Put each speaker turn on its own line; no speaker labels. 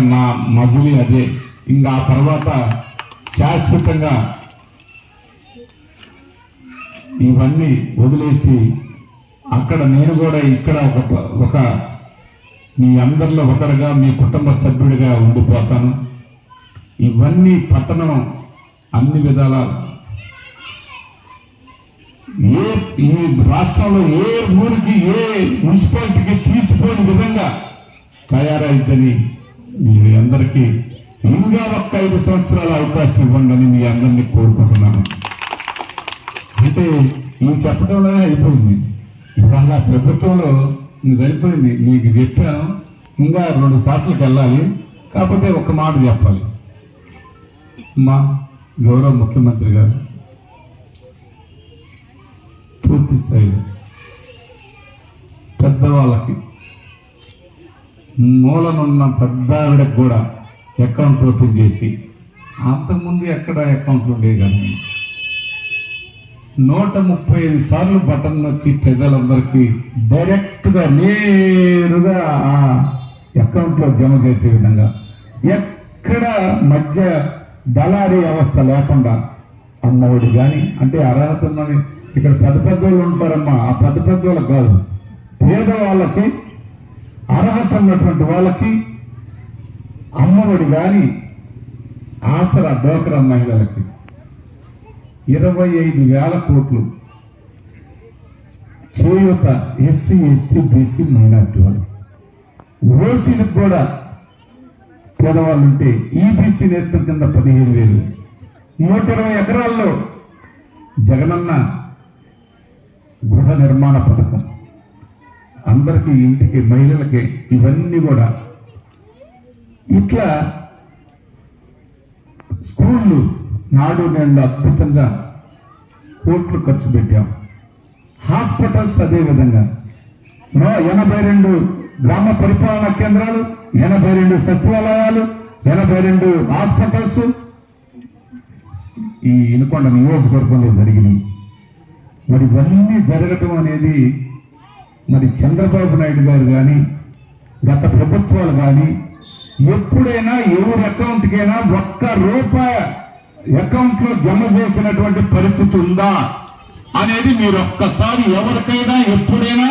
నా మజిలీ అదే. ఇంకా ఆ తర్వాత శాశ్వతంగా ఇవన్నీ వదిలేసి అక్కడ నేను కూడా ఇక్కడ ఒక ఒక మీ అందరిలో ఒకరుగా మీ కుటుంబ సభ్యుడిగా ఉండిపోతాను. ఇవన్నీ పట్టణం అన్ని విధాల. ఏ ఈ రాష్ట్రంలో ఏ ఊరికి ఏ మున్సిపాలిటీకి తీసిపోని విధంగా తయారైద్దని మీ అందరికీ ఇంకా ఒక్క ఐదు సంవత్సరాల అవకాశం ఇవ్వండి అని మీ అందరినీ కోరుకుంటున్నాను. అయితే నువ్వు చెప్పడంలోనే అయిపోయింది. ఇవాళ ప్రభుత్వంలో సరిపోయింది. మీకు చెప్పాను. ఇంకా రెండు సార్లకు వెళ్ళాలి. కాకపోతే ఒక మాట చెప్పాలి. మా గౌరవ ముఖ్యమంత్రి గారు పూర్తి స్థాయిలో పెద్దవాళ్ళకి మూలనున్న పెద్ద ఆవిడకు కూడా అకౌంట్ ఓపెన్ చేసి అంతకుముందు ఎక్కడ అకౌంట్ ఉండేవి కానీ నూట ముప్పై ఐదు సార్లు బటన్ నొక్కి ప్రజలందరికీ డైరెక్ట్గా నేరుగా ఆ అకౌంట్లో జమ చేసే విధంగా ఎక్కడ మధ్య దళారీ వ్యవస్థ లేకుండా అమ్మఒడి కానీ అంటే అర్హత ఉన్నది ఇక్కడ పెద్ద పెద్ద వాళ్ళు ఉంటారమ్మా ఆ పెద్ద పెద్ద వాళ్ళకి కాదు పేదవాళ్ళకి అర్హత ఉన్నటువంటి వాళ్ళకి అమ్మఒడి కానీ ఆసరా డోకరా మహిళలకి ఇరవై ఐదు వేల కోట్లు చేయూత ఎస్సీ ఎస్టీ బీసీ మైనార్టీ వాళ్ళు ఓసీలకు కూడా పేదవాళ్ళు ఉంటే ఈబీసీ నేస్తం కింద పదిహేను వేలు. నూట ఇరవై ఎకరాల్లో జగనన్న గృహ నిర్మాణ పథకం అందరికీ ఇంటికి మహిళలకి ఇవన్నీ కూడా. ఇట్లా స్కూళ్ళు నాడు నేళ్ళు అద్భుతంగా కోట్లు ఖర్చు పెట్టాం. హాస్పిటల్స్ అదే విధంగా. నో ఎనభై రెండు గ్రామ పరిపాలనా కేంద్రాలు ఎనభై రెండు సచివాలయాలు ఎనభై రెండు హాస్పిటల్స్. ఈ ఇనుకొండ నియోజకవర్గంలో జరిగినాయి. మరి ఇవన్నీ జరగటం అనేది మరి చంద్రబాబు నాయుడు గారు కానీ గత ప్రభుత్వాలు కానీ ఎప్పుడైనా ఎవరి అకౌంట్కైనా ఒక్క రూపాయి అకౌంట్లో జమ చేసినటువంటి పరిస్థితి ఉందా అనేది మీరు ఒక్కసారి ఎవరికైనా ఎప్పుడైనా